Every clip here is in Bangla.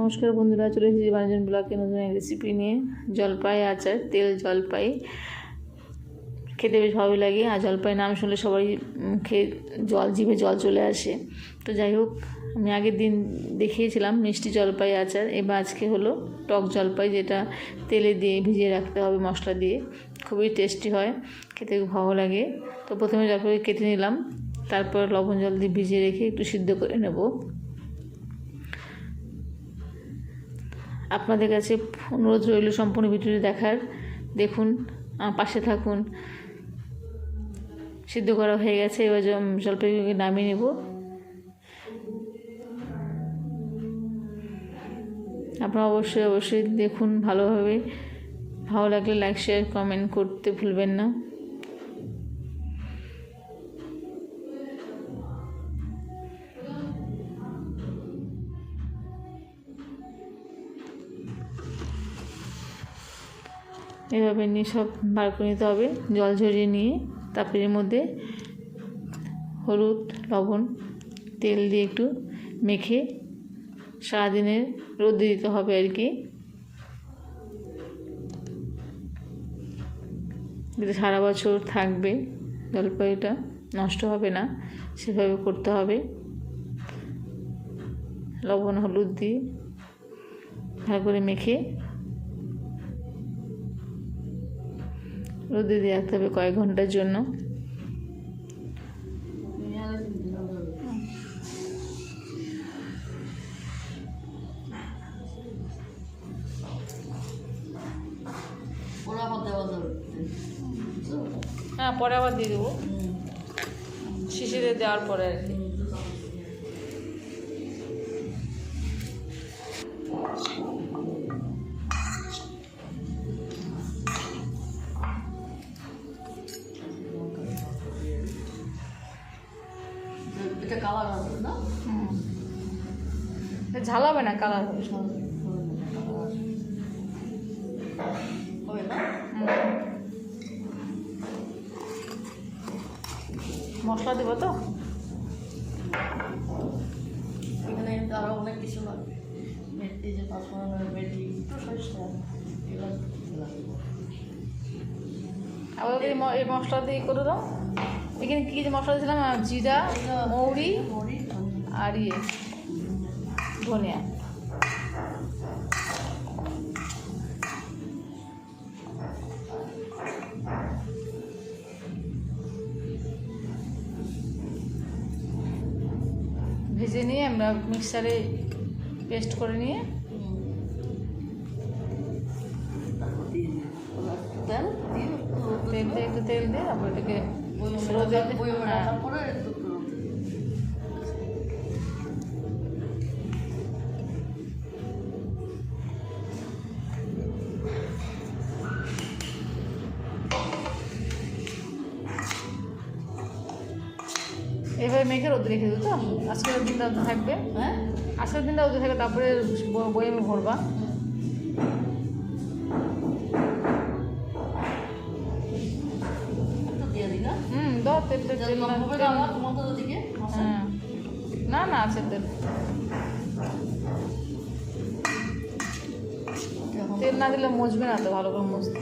নমস্কার বন্ধুরা, চলে এসেছি বানিজন ব্লকে নতুন এক রেসিপি নিয়ে। জলপাই, আচার, তেল, জলপাই। খেতে বেশ ভালো লাগে। আর জলপাই নাম শুনলে সবাই মুখে জল, জিভে জল চলে আসে। তো যাই হোক, আমি আগের দিন দেখিয়েছিলাম মিষ্টি জলপাই, আচার। এবার আজকে হলো টক জলপাই, যেটা তেলে দিয়ে ভিজিয়ে রাখতে হবে মশলা দিয়ে। খুবই টেস্টি হয়, খেতে খুব ভালো লাগে। তো প্রথমে জলপাই কেটে নিলাম। তারপর লবণ জল দিয়ে ভিজিয়ে রেখে একটু সিদ্ধ করে নেব। আপনাদের কাছে অনুরোধ রইল সম্পূর্ণ ভিডিওটি দেখার। দেখুন পাশে থাকুন। সিদ্ধ করা হয়ে গেছে, এবার জল- জলপাইগুলোকে নামিয়ে নেব। আপনারা অবশ্যই অবশ্যই দেখুন ভালোভাবে। ভালো লাগলে লাইক শেয়ার কমেন্ট করতে ভুলবেন না। এভাবে নিয়ে সব বার করে নিতে হবে। জল ঝরিয়ে নিয়ে তারপরে এর মধ্যে হলুদ, লবণ, তেল দিয়ে একটু মেখে সারাদিনের রোদে দিতে হবে আর কি। যাতে সারা বছর থাকবে জলপাইটা নষ্ট হবে না, সেভাবে করতে হবে। লবণ, হলুদ দিয়ে ভালো করে মেখে রোদে দিয়ে রাখতে হবে কয়েক ঘণ্টার জন্য? হ্যাঁ পরে আবার দিয়ে দেবো শিশিরে দেওয়ার পরে আর কি এটা কালার হবে না? ঝাল হবে না কালার হবে হবে না মশলা দেবো তো? এখানে কিন্তু আরও অনেক কিছু লাগবে। মেথি যে পাঁচফোড়ন মেথি একটু সরিষা এগুলো আবার এই মশলা দিয়ে করে দাও। কী যে মশলা দিয়েছিলাম জিরা, মৌরি আর ইয়ে ধনিয়া। ভেজে নিয়ে আমরা মিক্সারে পেস্ট করে নিয়ে তেল দিয়ে একটু তেল দিয়ে তারপর এটাকে এভাবে মেখে রোদে রেখে দেবো তো। আজকের দিনটা থাকবে। হ্যাঁ? আজকের দিনটা রোদে থাকবে তারপরে ব- বয়ামে ভরবা। হুম তেল তেল তেল না- না তেল- তোমাদের ওদিকে হ্যাঁ। আছে তেল তেল না দিলে মজবে না তো ভালো করে মজতে।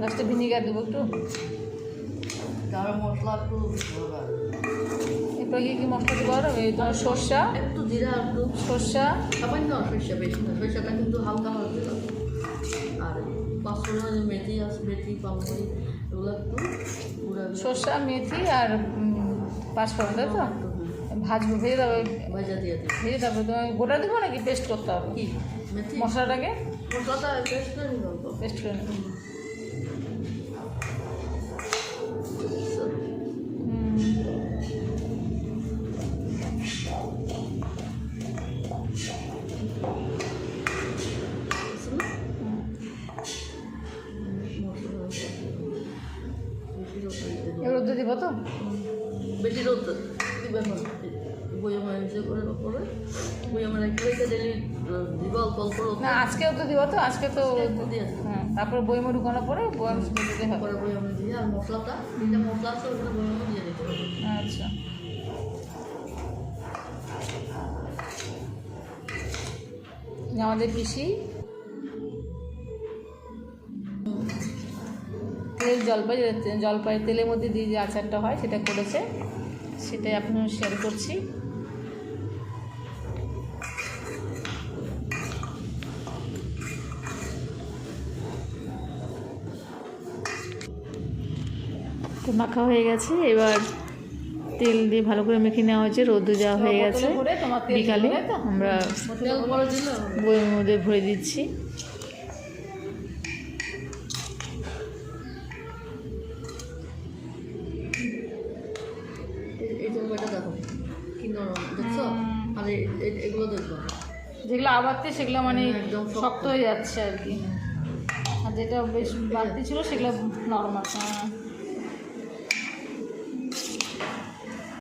লাস্টে ভিনিগার দেবো একটু। গাঢ় মশলা একটু। এরপর কি কি মশলা দেবো আরও এই তোমার সর্ষা। একটু জিরা একটু। সর্ষা। সামান্য সরিষা বেশি না সরিষাটা কিন্তু হালকা হালকা। দিলাম আর পাঁচশো মেথি আছে মেথি পালমরি এগুলো একটু সর্ষা মেথি আর পাঁচফোড়ন তাই তো? ভাজবো ভেজে দেবো। ভাজা দিয়ে দিই ভেজে তারপরে তোমায় গোটা দেবো নাকি পেস্ট করতে হবে? কি? মেথি। মশলাটাকে? মশলাটা পেস্ট করে পেস্ট করে নেব। এবার রোদে দিব তো? বেশি রোদ না। করে ডেলি দিবা অল্প অল্প রোদ না আজকেও তো দিব তো আজকে তো হ্যাঁ তারপর বইমে ঢুকানোর পরে বয়ম দিতে হবে। পরে বই দিয়ে আর মশলাটা যেটা মশলা আছে ওটা বই দিয়ে দিতে হবে আচ্ছা। আমাদের পিসি। তেল জলপাই জলপাই তেলের মধ্যে দিয়ে যে আচারটা হয়, সেটা করেছে। সেটাই আপনার শেয়ার করছি। মাখা হয়ে গেছে। এবার তেল দিয়ে ভালো করে মেখে নেওয়া হয়েছে রোদ্দু দেওয়া হয়ে গেছে। বিকালে আমরা। বইয়ের মধ্যে ভরে দিচ্ছি। দেখব যেগুলো আবারতে সেগুলো মানে। শক্ত। হয়ে যাচ্ছে আর কি। আর যেটা বেশ বাড়তি ছিল সেগুলো নর্মাল